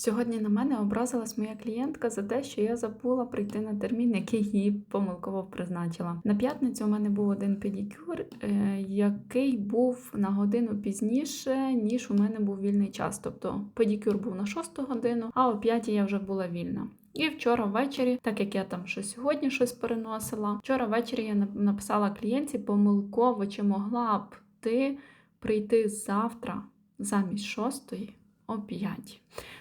Сьогодні на мене образилась моя клієнтка за те, що я забула прийти на термін, який їй помилково призначила. На п'ятницю у мене був один педикюр, е, який був на годину пізніше, ніж у мене був вільний час. Тобто педикюр був на 6 годину, а о 5 я вже була вільна. І вчора ввечері, так як я там ще сьогодні щось переносила, вчора ввечері я написала клієнтці помилково, чи могла б ти прийти завтра замість шостої о 5.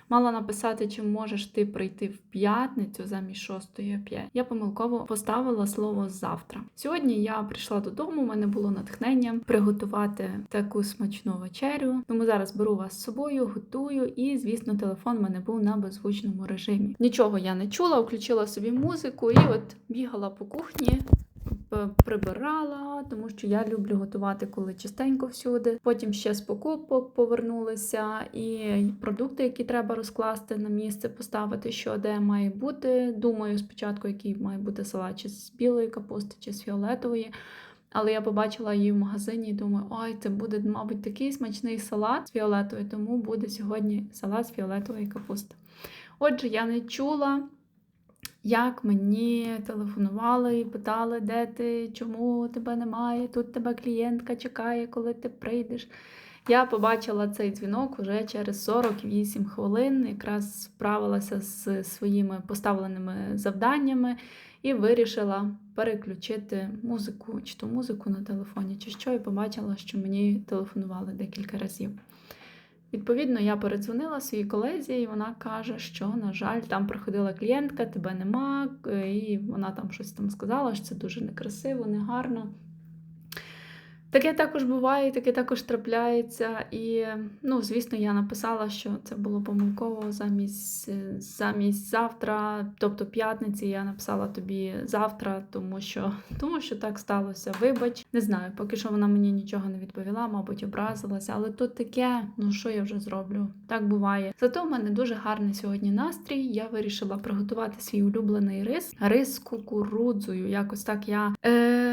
Мала написати, чи можеш ти прийти в п'ятницю замість шостої о 5. Я помилково поставила слово завтра. Сьогодні я прийшла додому, у мене було натхнення приготувати таку смачну вечерю. Тому зараз беру вас з собою, готую, і, звісно, телефон в мене був на беззвучному режимі. Нічого я не чула, включила собі музику і от бігала по кухні. П- Прибирала, тому що я люблю готувати, коли чистенько всюди. Потім ще з покупок повернулися, і продукти, які треба розкласти на місце, поставити, що де має бути. Думаю, спочатку, який має бути салат, чи з білої капусти, чи з фіолетової. Але я побачила її в магазині і думаю, ой, це буде, мабуть, такий смачний салат з фіолетової, тому буде сьогодні салат з фіолетової капусти. Отже, я не чула, як мені телефонували і питали, де ти, чому тебе немає, тут тебе клієнтка чекає, коли ти прийдеш. Я побачила цей дзвінок уже через 48 хвилин, якраз справилася з своїми поставленими завданнями і вирішила переключити музику, чи то музику на телефоні, чи що, і побачила, що мені телефонували декілька разів. Відповідно, я передзвонила своїй колезі, і вона каже, що, на жаль, там приходила клієнтка, тебе нема, е, і вона там щось там сказала, що це дуже некрасиво, негарно. Таке також буває, таке також трапляється. І, ну, звісно, я написала, що це було помилково замість, е, замість завтра, тобто п'ятниці, я написала тобі завтра, тому що, тому що так сталося. Вибач, не знаю, поки що вона мені нічого не відповіла, мабуть, образилася, але тут таке, ну що я вже зроблю? Так буває. Зато в мене дуже гарний сьогодні настрій. Я вирішила приготувати свій улюблений рис, рис з кукурудзою. Якось так я. Е,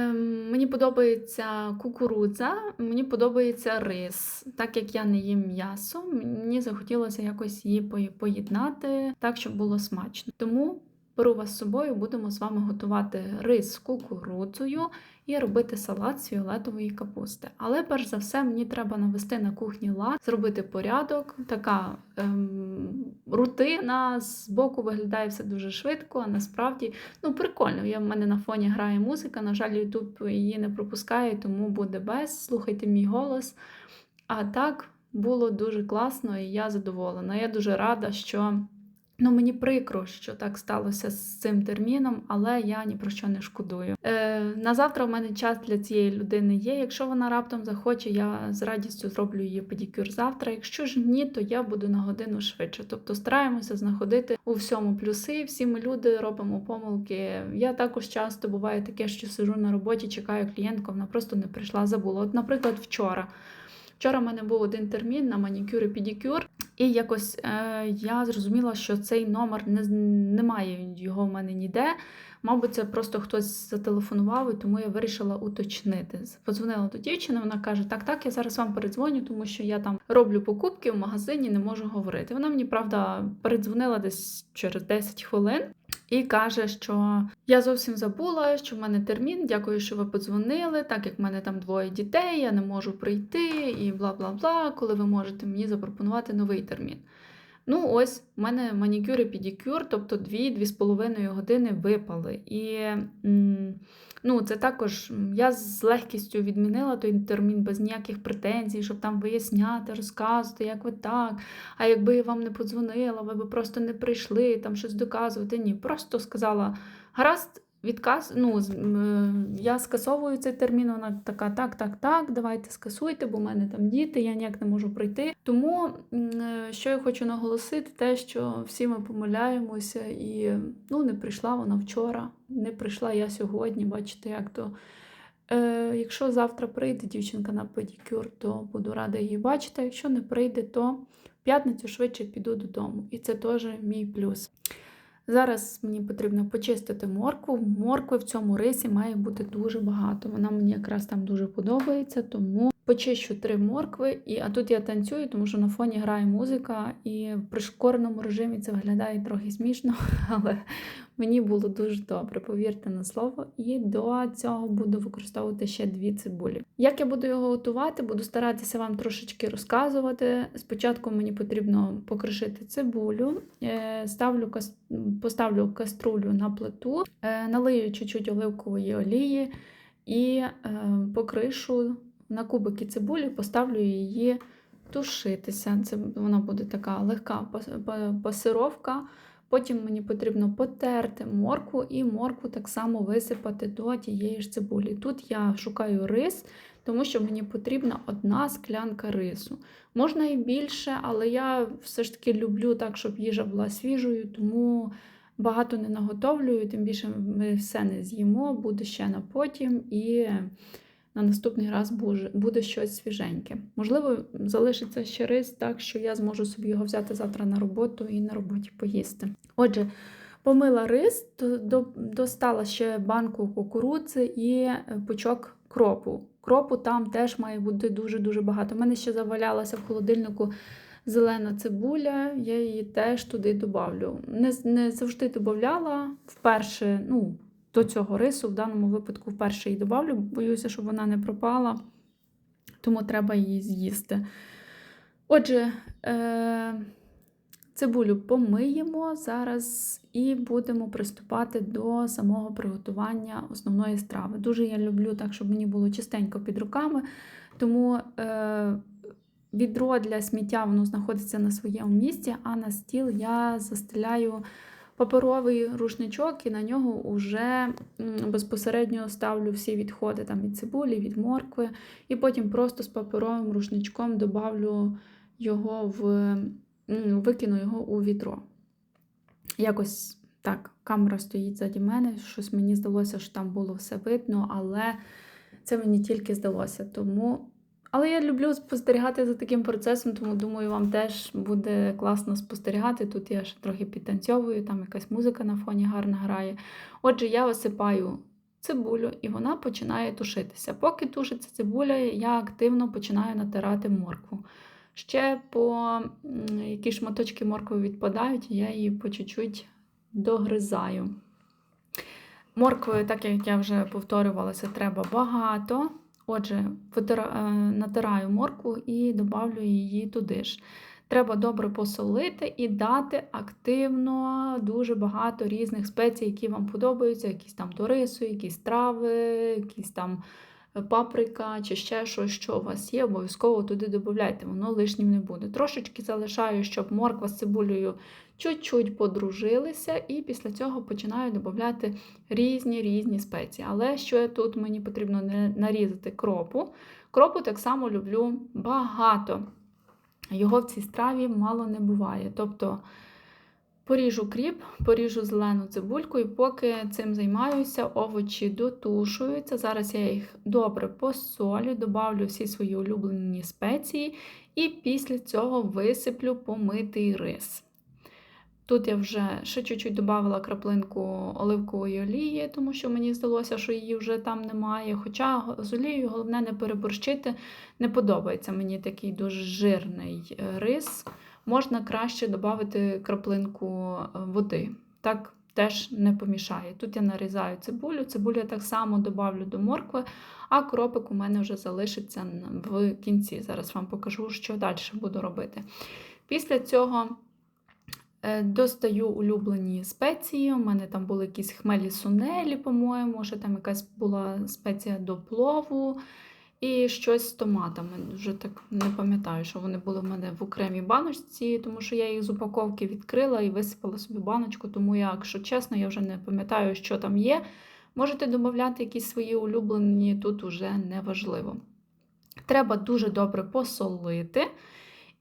мені подобається кукурудза, мені подобається рис. Так як я не їм м'ясо, мені захотілося якось її поєднати так, щоб було смачно. Тому беру вас з собою, будемо з вами готувати рис з кукурудзою і робити салат з фіолетової капусти. Але перш за все мені треба навести на кухні лад, зробити порядок. Така ем, рутина з боку виглядає все дуже швидко, а насправді ну прикольно. Я в мене на фоні грає музика. На жаль, YouTube її не пропускає, тому буде без. Слухайте мій голос. А так було дуже класно, і я задоволена. Я дуже рада, що. Ну, мені прикро, що так сталося з цим терміном, але я ні про що не шкодую. Е, на завтра в мене час для цієї людини є. Якщо вона раптом захоче, я з радістю зроблю її педикюр завтра. Якщо ж ні, то я буду на годину швидше. Тобто стараємося знаходити у всьому плюси. Всі ми люди робимо помилки. Я також часто буває таке, що сижу на роботі, чекаю клієнтку, вона просто не прийшла, забула. От, наприклад, вчора. Вчора в мене був один термін на манікюр і педикюр, і якось е, я зрозуміла, що цей номер не, немає його в мене ніде. Мабуть, це просто хтось зателефонував, і тому я вирішила уточнити. Подзвонила до дівчини, вона каже: Так, так, я зараз вам передзвоню, тому що я там роблю покупки в магазині, не можу говорити. Вона мені, правда, передзвонила десь через 10 хвилин. І каже, що я зовсім забула, що в мене термін. Дякую, що ви подзвонили. Так як в мене там двоє дітей, я не можу прийти, і бла бла бла. Коли ви можете мені запропонувати новий термін. Ну, ось в мене манікюр і педикюр, тобто 2-2,5 години випали. І ну, це також я з легкістю відмінила той термін без ніяких претензій, щоб там виясняти, розказувати, як ви так. А якби я вам не подзвонила, ви б просто не прийшли, там щось доказувати. Ні, просто сказала, гаразд. Відказ, ну, е, я скасовую цей термін, вона така, так, так, так, давайте скасуйте, бо в мене там діти, я ніяк не можу прийти. Тому, е, що я хочу наголосити, те, що всі ми помиляємося, і ну, не прийшла вона вчора, не прийшла я сьогодні, бачите, як то. Е, якщо завтра прийде дівчинка на педикюр, то буду рада її бачити. Якщо не прийде, то в п'ятницю швидше піду додому. І це теж мій плюс. Зараз мені потрібно почистити моркву. Моркви в цьому рисі має бути дуже багато. Вона мені якраз там дуже подобається, тому почищу три моркви, і, а тут я танцюю, тому що на фоні грає музика, і в пришкореному режимі це виглядає трохи смішно, але мені було дуже добре, повірте на слово. І до цього буду використовувати ще дві цибулі. Як я буду його готувати, буду старатися вам трошечки розказувати. Спочатку мені потрібно покришити цибулю, Е, ставлю поставлю каструлю на плиту, е, налию чуть-чуть оливкової олії і е, покришу на кубики цибулі, поставлю її тушитися. Це вона буде така легка пасировка. Потім мені потрібно потерти моркву і моркву так само висипати до тієї ж цибулі. Тут я шукаю рис, тому що мені потрібна одна склянка рису. Можна і більше, але я все ж таки люблю так, щоб їжа була свіжою, тому багато не наготовлюю, тим більше ми все не з'їмо, буде ще на потім і на наступний раз буде, щось свіженьке. Можливо, залишиться ще рис, так що я зможу собі його взяти завтра на роботу і на роботі поїсти. Отже, помила рис, до- достала ще банку кукурудзи і е, пучок кропу. Кропу там теж має бути дуже-дуже багато. У мене ще завалялася в холодильнику зелена цибуля, я її теж туди добавлю. Не, не завжди додавала вперше, ну, до цього рису, в даному випадку вперше її добавлю, боюся, щоб вона не пропала, тому треба її з'їсти. Отже, е- цибулю помиємо зараз і будемо приступати до самого приготування основної страви. Дуже я люблю так, щоб мені було чистенько під руками, тому е- відро для сміття воно знаходиться на своєму місці, а на стіл я застеляю паперовий рушничок і на нього вже безпосередньо ставлю всі відходи там, від цибулі, від моркви, і потім просто з паперовим рушничком добавлю його в викину його у відро. Якось так, камера стоїть заді мене, щось мені здалося, що там було все видно, але це мені тільки здалося. Тому але я люблю спостерігати за таким процесом, тому думаю, вам теж буде класно спостерігати. Тут я ще трохи підтанцьовую, там якась музика на фоні гарно грає. Отже, я висипаю цибулю і вона починає тушитися. Поки тушиться цибуля, я активно починаю натирати моркву. Ще по м, які шматочки моркви відпадають, я її по чуть-чуть догризаю. Моркви, так як я вже повторювалася, треба багато. Отже, е, натираю моркву і додаю її туди ж. Треба добре посолити і дати активно дуже багато різних спецій, які вам подобаються, якісь там до рису, якісь трави, якісь там паприка чи ще щось, що у вас є, обов'язково туди додавайте, воно лишнім не буде. Трошечки залишаю, щоб морква з цибулею чуть-чуть подружилися, і після цього починаю додати різні різні спеції. Але що тут мені потрібно нарізати кропу. Кропу так само люблю багато. Його в цій страві мало не буває. Тобто поріжу кріп, поріжу зелену цибульку, і поки цим займаюся, овочі дотушуються. Зараз я їх добре посолю, добавлю всі свої улюблені спеції, і після цього висиплю помитий рис. Тут я вже ще чуть-чуть додала краплинку оливкової олії, тому що мені здалося, що її вже там немає. Хоча з олією головне не переборщити, не подобається мені такий дуже жирний е, рис. Можна краще додати краплинку е, води. Так теж не помішає. Тут я нарізаю цибулю, цибулю я так само додавлю до моркви, а кропик у мене вже залишиться в кінці. Зараз вам покажу, що далі буду робити. Після цього. Е, Достаю улюблені спеції. У мене там були якісь хмелі сунелі, по-моєму, ще там якась була спеція до плову і щось з томатами. Вже так не пам'ятаю, що вони були в мене в окремій баночці, тому що я їх з упаковки відкрила і висипала собі баночку. Тому якщо чесно, я вже не пам'ятаю, що там є. Можете додати якісь свої улюблені, тут уже не важливо. Треба дуже добре посолити.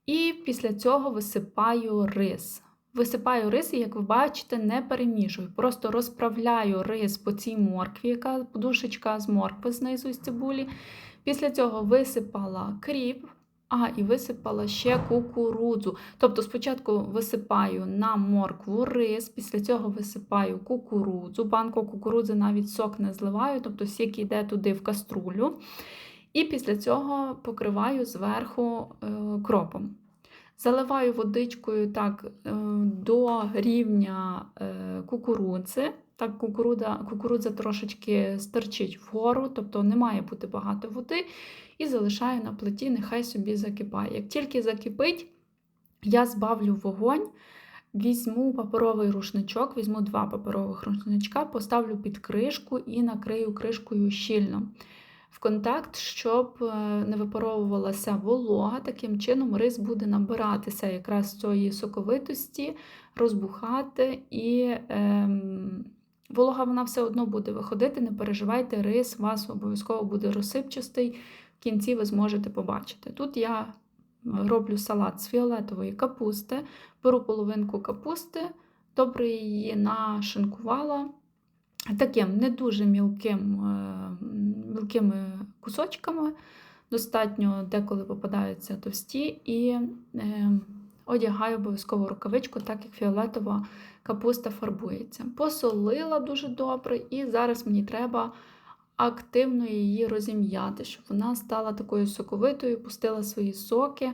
І після цього висипаю рис. Висипаю рис, і, як ви бачите, не перемішую. Просто розправляю рис по цій моркві, яка подушечка з моркви знизу з цибулі. Після цього висипала кріп, а і висипала ще кукурудзу. Тобто спочатку висипаю на моркву рис, після цього висипаю кукурудзу. Банку кукурудзи навіть сок не зливаю, тобто сік йде туди в каструлю. І після цього покриваю зверху е, кропом. Заливаю водичкою так е, до рівня е, кукурудзи. Так, кукурудза, кукурудза трошечки стерчить вгору, тобто не має бути багато води. І залишаю на плиті, нехай собі закипає. Як тільки закипить, я збавлю вогонь, візьму паперовий рушничок, візьму два паперових рушничка, поставлю під кришку і накрию кришкою щільно. В контакт, щоб е, не випаровувалася волога, таким чином рис буде набиратися якраз цієї соковитості, розбухати і ем, волога вона все одно буде виходити. Не переживайте, рис вас обов'язково буде розсипчастий. В кінці ви зможете побачити. Тут я роблю салат з фіолетової капусти, беру половинку капусти, добре її нашинкувала таким не дуже мілким, е, мілкими кусочками. Достатньо деколи попадаються товсті, і е, одягаю обов'язково рукавичку, так як фіолетова капуста фарбується. Посолила дуже добре, і зараз мені треба активно її розім'яти, щоб вона стала такою соковитою, пустила свої соки.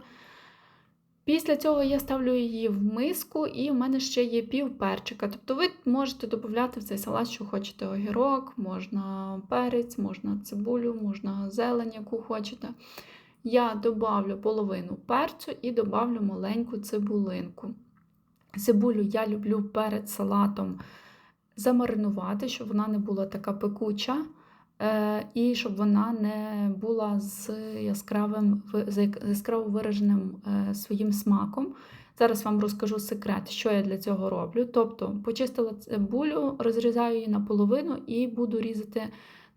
Після цього я ставлю її в миску, і в мене ще є пів перчика. Тобто ви можете додати в цей салат, що хочете огірок, можна перець, можна цибулю, можна зелень, яку хочете. Я добавлю половину перцю і добавлю маленьку цибулинку. Цибулю я люблю перед салатом замаринувати, щоб вона не була така пекуча. Е, і щоб вона не була з яскравим з яскраво вираженим е, своїм смаком. Зараз вам розкажу секрет, що я для цього роблю. Тобто, почистила цибулю, розрізаю її наполовину і буду різати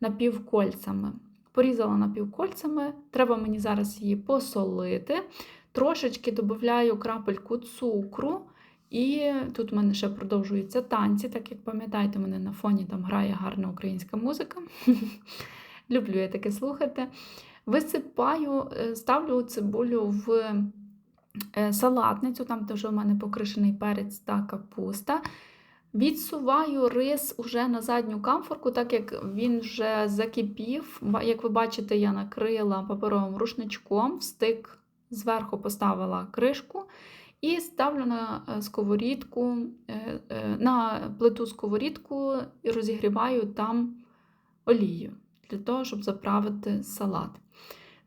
напівкольцями. Порізала напівкольцями, треба мені зараз її посолити. Трошечки додаю крапельку цукру. І тут в мене ще продовжуються танці, так як пам'ятаєте, мене на фоні там грає гарна українська музика. Люблю я таке слухати. Висипаю, е, ставлю цибулю в е, салатницю, там вже у мене покришений перець та капуста. Відсуваю рис уже на задню камфорку, так як він вже закипів. Як ви бачите, я накрила паперовим рушничком, встик зверху поставила кришку. І ставлю на е, сковорідку, е, е, на плиту сковорідку і розігріваю там олію для того, щоб заправити салат.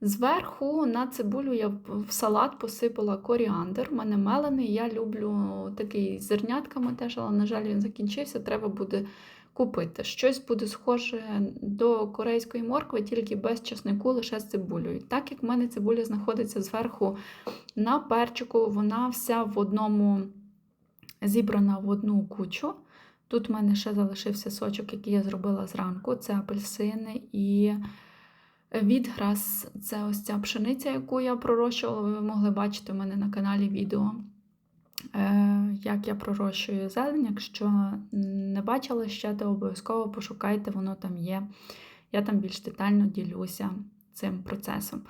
Зверху на цибулю я в салат посипала коріандр. У мене мелений, я люблю такий з зернятками теж, але, на жаль, він закінчився. Треба буде купити. Щось буде схоже до корейської моркви, тільки без часнику, лише з цибулею. Так як в мене цибуля знаходиться зверху на перчику, вона вся в одному зібрана в одну кучу. Тут в мене ще залишився сочок, який я зробила зранку. Це апельсини і відграс це ось ця пшениця, яку я пророщувала. Ви могли бачити у мене на каналі відео. Е, як я пророщую зелень. Якщо не бачили ще, то обов'язково пошукайте, воно там є. Я там більш детально ділюся цим процесом.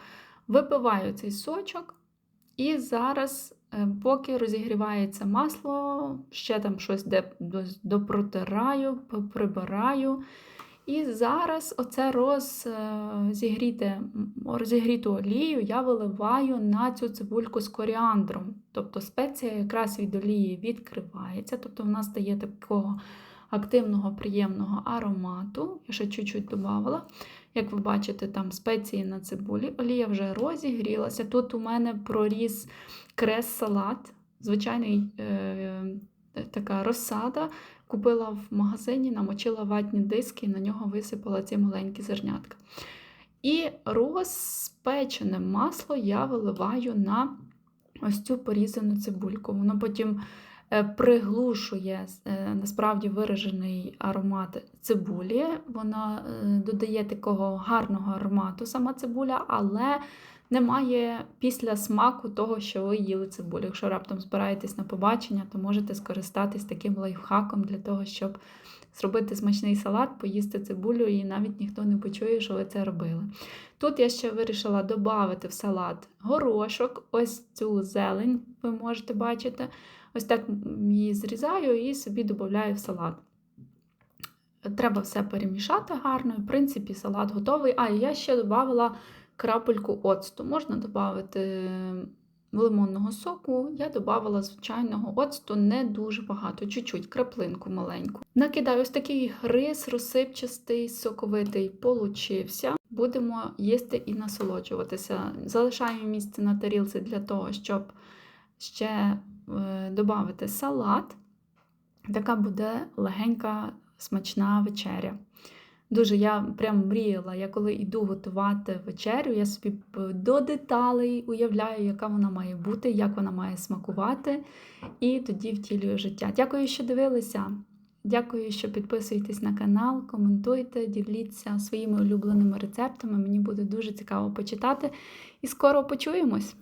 Випиваю цей сочок, і зараз, е, поки розігрівається масло, ще там щось допротираю, прибираю. І зараз оце роззігріте, розігріту олію я виливаю на цю цибульку з коріандром. Тобто спеція якраз від олії відкривається, тобто вона стає такого активного, приємного аромату. Я ще чуть-чуть додавала. Як ви бачите, там спеції на цибулі. Олія вже розігрілася. Тут у мене проріс крес-салат, звичайний е, така розсада. Купила в магазині, намочила ватні диски і на нього висипала ці маленькі зернятка. І розпечене масло я виливаю на ось цю порізану цибульку. Воно потім е, приглушує е, насправді виражений аромат цибулі. Вона е, додає такого гарного аромату сама цибуля, але немає після смаку того, що ви їли цибулю. Якщо раптом збираєтесь на побачення, то можете скористатись таким лайфхаком для того, щоб зробити смачний салат, поїсти цибулю, і навіть ніхто не почує, що ви це робили. Тут я ще вирішила додати в салат горошок, ось цю зелень, ви можете бачити. Ось так її зрізаю і собі додаю в салат. Треба все перемішати гарно, в принципі, салат готовий. А, я ще додавала крапельку оцту. Можна додати лимонного соку. Я додавала звичайного оцту не дуже багато, чуть-чуть, краплинку маленьку. Накидаю ось такий рис розсипчастий, соковитий получився. Будемо їсти і насолоджуватися. Залишаємо місце на тарілці для того, щоб ще е, додати салат. Така буде легенька смачна вечеря. Дуже я прям мріяла. Я коли йду готувати вечерю, я собі до деталей уявляю, яка вона має бути, як вона має смакувати, і тоді втілюю життя. Дякую, що дивилися. Дякую, що підписуєтесь на канал, коментуйте, діліться своїми улюбленими рецептами. Мені буде дуже цікаво почитати. І скоро почуємось!